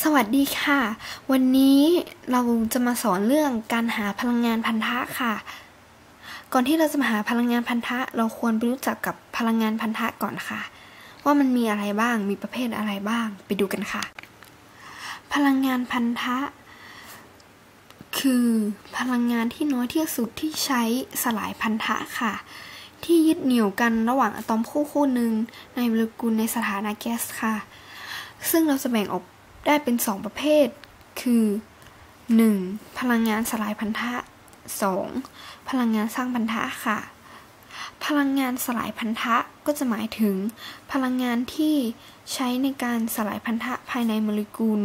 สวัสดีค่ะ วันนี้เราจะมาสอนเรื่องการหาพลังงานพันธะค่ะ ก่อนที่เราจะมาหาพลังงานพันธะ เราควรไปรู้จักกับพลังงานพันธะก่อนค่ะ ว่ามันมีอะไรบ้างมีประเภทอะไรบ้าง ไปดูกันค่ะ พลังงานพันธะ คือพลังงานที่น้อยที่สุดที่ใช้สลายพันธะค่ะ ที่ยึดเหนี่ยวกันระหว่างอะตอมคู่คู่หนึ่งในโมเลกุลในสถานะแก๊สค่ะ ซึ่งเราจะแบ่งออก ได้เป็น 2 ประเภท คือ 1. พลังงานสลายพันธะ 2. พลังงานสร้างพันธะค่ะ พลังงานสลายพันธะก็จะหมายถึง พลังงานที่ใช้ในการสลายพันธะภายในโมเลกุล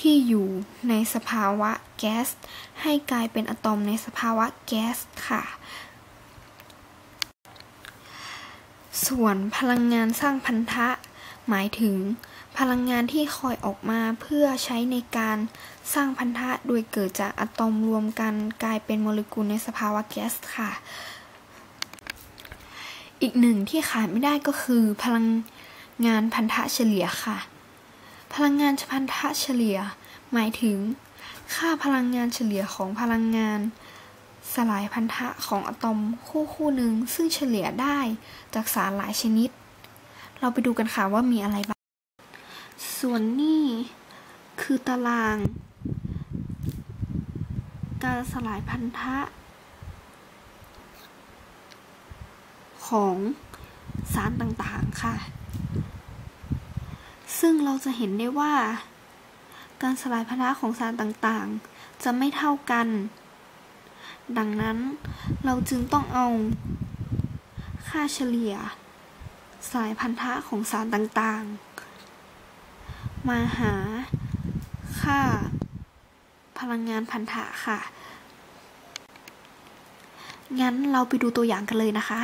ที่อยู่ในสภาวะแก๊สให้กลายเป็นอะตอมในสภาวะแก๊สค่ะ ส่วนพลังงานสร้างพันธะ หมายถึง พลังงานที่คอยออกมาเพื่อใช้ในการสร้างพันธะโดยเกิดจากอะตอมรวมกันกลายเป็นโมเลกุลในสภาวะแก๊สค่ะ อีกหนึ่งที่ขาดไม่ได้ก็คือ พลังงานพันธะเฉลี่ยค่ะ พลังงานพันธะเฉลี่ย หมายถึง ค่าพลังงานเฉลี่ยของพลังงานสลายพันธะของอะตอมคู่คู่หนึ่งซึ่งเฉลี่ยได้จากสารหลายชนิด เราไปดูกันค่ะว่ามีอะไรบ้าง ส่วนนี้คือตาราง การสลายพันธะ ของสารต่างๆค่ะ ซึ่งเราจะเห็นได้ว่า การสลายพันธะของสารต่างๆ จะไม่เท่ากัน ดังนั้นเราจึงต้องเอา ค่าเฉลี่ยสายพันธะของสารต่างๆ มาหาค่า พลังงานพันธะค่ะ งั้นเราไปดูตัวอย่างกันเลยนะคะ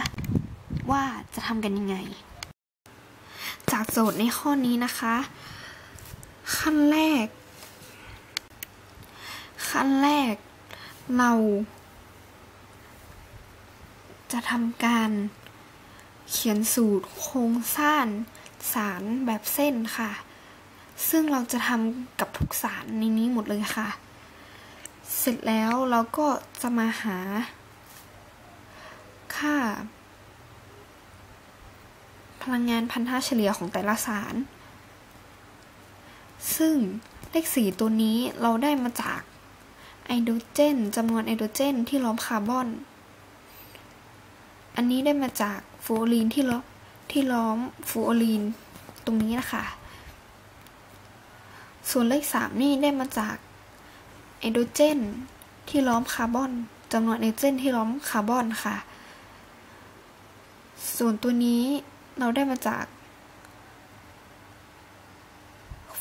ว่าจะทำกันยังไง จากโจทย์ในข้อนี้นะคะ ขั้นแรก ขั้นแรกเรา จะทำการเขียนสูตรโครงสร้างสารแบบเส้นค่ะ ซึ่งเราจะทำกับทุกสารในนี้หมดเลยค่ะ เสร็จแล้วเราก็จะมาหา ค่า พลังงานพันธะเฉลี่ยของแต่ละสาร ซึ่งเลขสีตัวนี้เราได้มาจากไอโดรเจนจำนวนไอโดรเจนที่ล้อมคาร์บอน อันนี้ได้มาจากฟูโอลีนที่ล้อมที่ล้อมฟูโอลีนตรงนี้นะคะ ส่วนเลขสามนี่ได้มาจากไอโดรเจนที่ล้อมคาร์บอนจำนวนไอโดรเจนที่ล้อมคาร์บอนค่ะ ส่วนตัวนี้เราได้มาจาก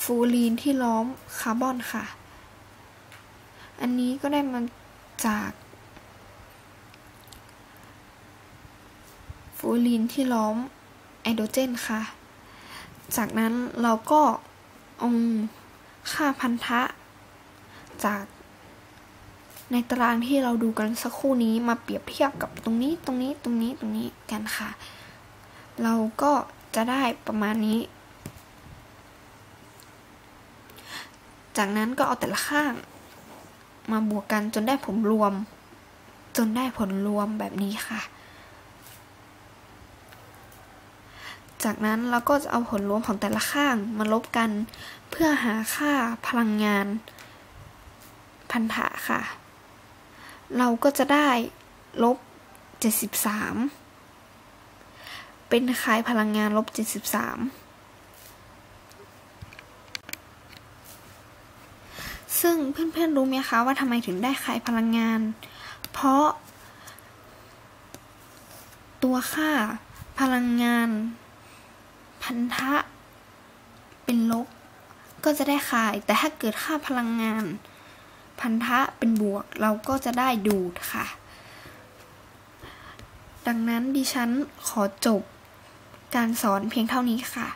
ฟูลีนที่ล้อมคาร์บอนค่ะ อันนี้ก็ได้มาจากฟูลีนที่ล้อมไอโดรเจนค่ะ จากนั้นเราก็อา ค่าพันธะ จากในตารางที่เราดูกันสักครู่นี้มาเปรียบเทียบกับตรงนี้ตรงนี้ตรงนี้ตรงนี้กันค่ะ เราก็จะได้ประมาณนี้ จากนั้นก็เอาแต่ละข้าง มาบวกกันจนได้ผลรวม จนได้ผลรวมแบบนี้ค่ะ จากนั้นเราก็จะเอาผลรวมของแต่ละข้างมาลบกัน เพื่อหาค่าพลังงาน พันธะค่ะ เราก็จะได้ลบ 73 เป็นคายพลังงานลบ 73 ซึ่งเพื่อนๆรู้ไหมคะว่าทำไมถึงได้คายพลังงาน เพราะตัวค่าพลังงาน พันธะเป็นลบ ก็จะได้คาย แต่ถ้าเกิดค่าพลังงาน พันธะเป็นบวก เราก็จะได้ดูดค่ะ ดังนั้นดิฉันขอจบการสอนเพียงเท่านี้ค่ะ